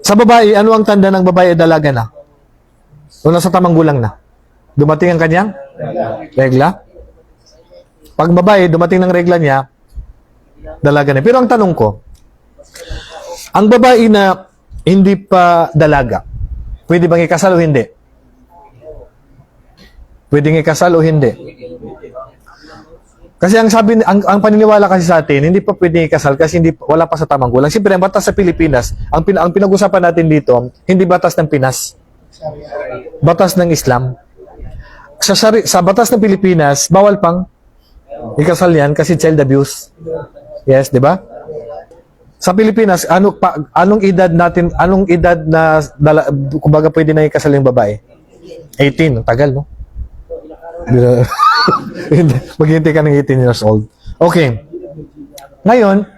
Sa babae, ano ang tanda ng babae dalaga na? O nasa tamang gulang na? Dumating ang kanyang regla? Pag babae, dumating ng regla niya, dalaga na. Pero ang tanong ko, ang babae na hindi pa dalaga, pwede bang ikasal o hindi? Pwedeng ikasal o hindi? Kasi ang sabi ang, ang paniniwala kasi sa atin, hindi pa pwedeng ikasal kasi hindi wala pa sa tamang gulang. Siyempre, ang batas sa Pilipinas, ang, pin, ang pinag-usapan natin dito, hindi batas ng Pinas. Batas ng Islam. Sa, sari- sa batas ng Pilipinas, bawal pang ikasal yan kasi child abuse. Yes, di ba? Sa Pilipinas, ano pa, anong edad natin, anong edad na dala, kumbaga pwede na ikasal yung babae? 18, ang tagal, no? Hindi. Maghihintay ka ng 18 years old. Okay. Ngayon,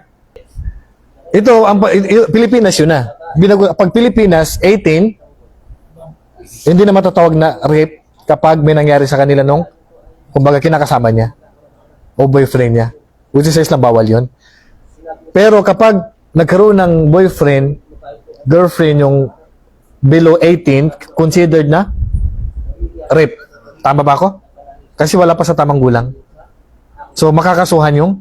ito, ang Pilipinas yun na. Binago, pag Pilipinas, 18, hindi na matatawag na rape kapag may nangyari sa kanila nung, kumbaga, kinakasama niya o boyfriend niya. Which is Islam, bawal yun. Pero kapag nagkaroon ng boyfriend, girlfriend yung below 18, considered na rape. Tama ba ako? Kasi wala pa sa tamang gulang. So, makakasuhan yung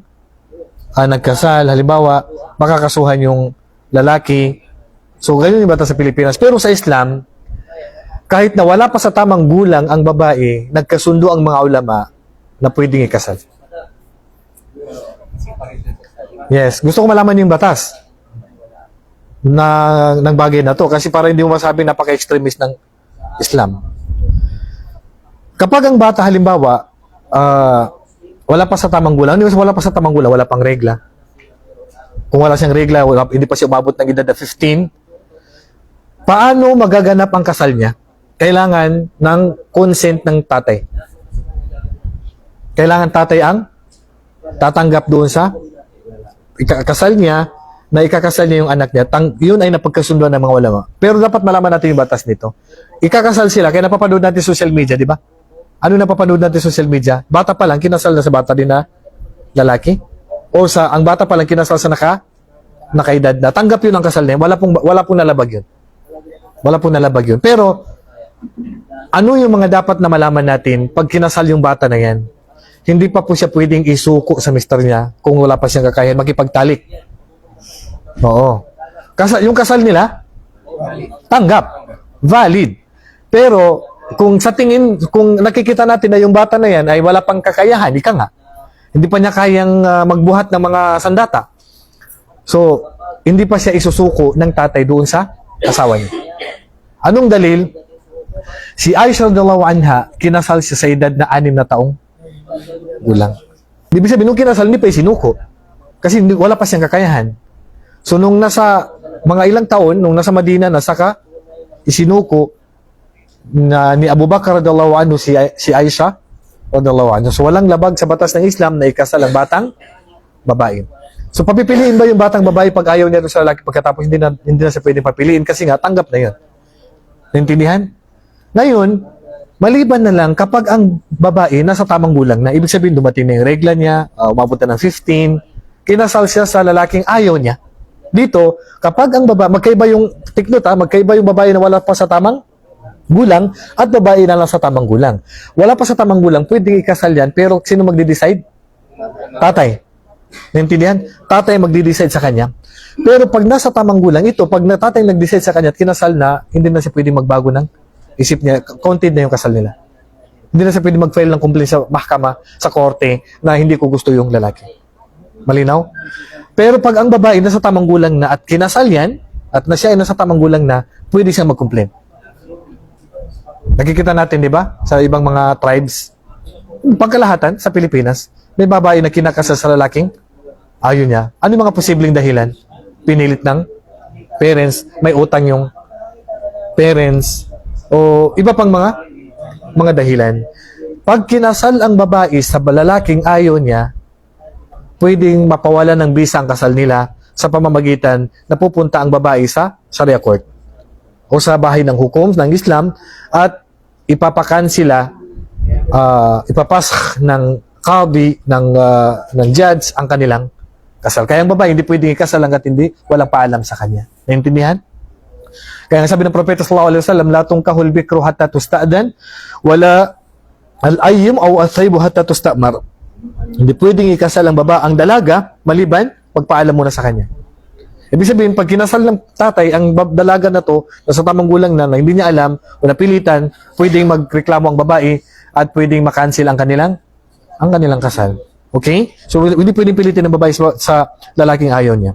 ah, nagkasal, halimbawa, makakasuhan yung lalaki. So, ganyan yung bata sa Pilipinas. Pero sa Islam, kahit na wala pa sa tamang gulang ang babae, nagkasundo ang mga ulama na pwedeng ikasal. Yes, gusto ko malaman yung batas na ng bagay na to kasi para hindi mo masabing napaka-extremist ng Islam. Kapag ang bata halimbawa ah, wala pa sa tamang gulang, hindi wala pa sa tamang gulang, wala pang regla. Kung wala siyang regla, wala, hindi pa siya umabot ng edad na 15, paano magaganap ang kasal niya? Kailangan ng consent ng tatay. Kailangan tatay ang tatanggap doon sa ikakasal niya na ikakasal niya yung anak niya, tang, yun ay napagkasunduan ng mga ulama. Pero dapat malaman natin yung batas nito. Ikakasal sila, kaya napapanood natin social media, di ba? Ano napapanood natin social media? Bata pa lang, kinasal na sa bata din na lalaki? O sa, ang bata pa lang kinasal sa naka, nakaedad na. Tanggap yun ang kasal niya. Wala pong, wala pong nalabag yun. Wala pong nalabag yun. Pero, ano yung mga dapat na malaman natin pag kinasal yung bata na yan? Hindi pa po siya pwedeng isuko sa mister niya kung wala pa siyang kakayahan makipagtalik. Oo. Kasal, yung kasal nila, tanggap. Valid. Pero, kung sa tingin, kung nakikita natin na yung bata na yan ay wala pang kakayahan, ika nga. Hindi pa niya kayang ah, magbuhat ng mga sandata. So, hindi pa siya isusuko ng tatay doon sa asawa niya. Anong dalil? Si Aisha radhiyallahu anha, kinasal siya sa edad na anim na taong gulang. Ibig sabihin, nung kinasal, hindi pa isinuko. Kasi wala pa siyang kakayahan. So, nung nasa mga ilang taon, nung nasa Madina, nasa ka, isinuko na ni Abu Bakar radhiyallahu anhu si, si Aisha radhiyallahu anhu. So, walang labag sa batas ng Islam na ikasal ang batang babae. So, papipiliin ba yung batang babae pag ayaw niya sa lalaki pagkatapos hindi na, hindi na siya pwede papiliin kasi nga, tanggap na yun. Naintindihan? Ngayon, maliban na lang kapag ang babae nasa tamang gulang na, ibig sabihin dumating na yung regla niya, uh, umabot na ng 15, kinasal siya sa lalaking ayaw niya. Dito, kapag ang babae, magkaiba yung, tiknot ha, magkaiba yung babae na wala pa sa tamang gulang at babae na lang sa tamang gulang. Wala pa sa tamang gulang, pwedeng ikasal yan, pero sino magde-decide? Tatay. Naintindihan? Tatay magde-decide sa kanya. Pero pag nasa tamang gulang, ito, pag na tatay nag-decide sa kanya at kinasal na, hindi na siya pwedeng magbago ng isip niya, counted na yung kasal nila. Hindi na siya pwede mag-file ng complaint sa mahkama, sa korte, na hindi ko gusto yung lalaki. Malinaw? Pero pag ang babae nasa tamang gulang na at kinasal yan, at na siya ay nasa tamang gulang na, pwede siyang mag-complain. Nakikita natin, di ba? Sa ibang mga tribes, pagkalahatan sa Pilipinas, may babae na kinakasal sa lalaking, ayaw niya. Ano mga posibleng dahilan? Pinilit ng parents, may utang yung parents, o iba pang mga mga dahilan. Pag kinasal ang babae sa lalaking ayaw niya, pwedeng mapawalan ng bisa ang kasal nila sa pamamagitan na pupunta ang babae sa Sharia court o sa bahay ng hukom ng Islam at ipapakan sila uh, ipapas ng qadi ng ah, ng judge ang kanilang kasal. Kaya ang babae hindi pwedeng ikasal hangga't hindi walang paalam sa kanya. Naintindihan? Kaya sabi ng Propeta sallallahu alaihi wasallam, la tungkahul bikru hatta tusta'dan, wala al-ayyim aw al-thaybu hatta tustamar. Hindi pwedeng ikasal ang baba ang dalaga maliban pagpaalam muna sa kanya. Ibig sabihin, pag kinasal ng tatay, ang dalaga na to, nasa tamang gulang na, na hindi niya alam, o napilitan, pwedeng magreklamo ang babae at pwedeng makancel ang kanilang ang kanilang kasal. Okay? So, hindi pwedeng pilitin ng babae sa, sa lalaking ayaw niya.